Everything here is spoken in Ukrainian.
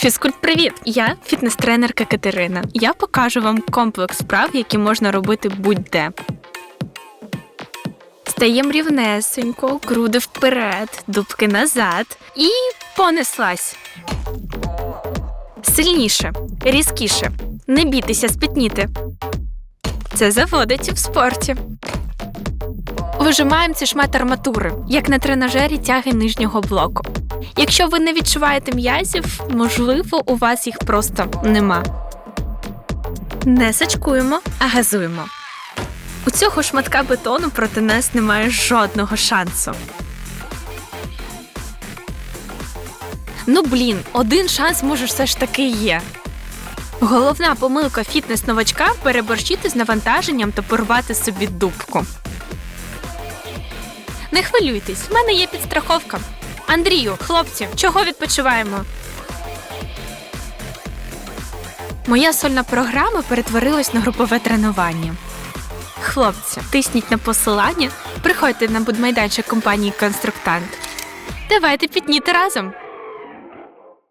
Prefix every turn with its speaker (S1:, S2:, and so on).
S1: Фізкульт, привіт! Я фітнес-тренерка Катерина. Я покажу вам комплекс справ, які можна робити будь-де. Стаємо рівнесенько, груди вперед, дубки назад і понеслась. Сильніше, різкіше. Не бійтеся спітніти. Це заводить в спорті. Вижимаємо ці шмат арматури, як на тренажері тяги нижнього блоку. Якщо ви не відчуваєте м'язів, можливо, у вас їх просто нема. Не сачкуємо, а газуємо. У цього шматка бетону проти нас немає жодного шансу. Ну блін, один шанс може все ж таки є. Головна помилка фітнес-новачка переборщити з навантаженням та порвати собі дубку. Не хвилюйтесь, в мене є підстраховка. Андрію, хлопці, чого відпочиваємо? Моя сольна програма перетворилась на групове тренування. Хлопці, тисніть на посилання, приходьте на будмайданчик компанії Конструктант. Давайте підніти разом.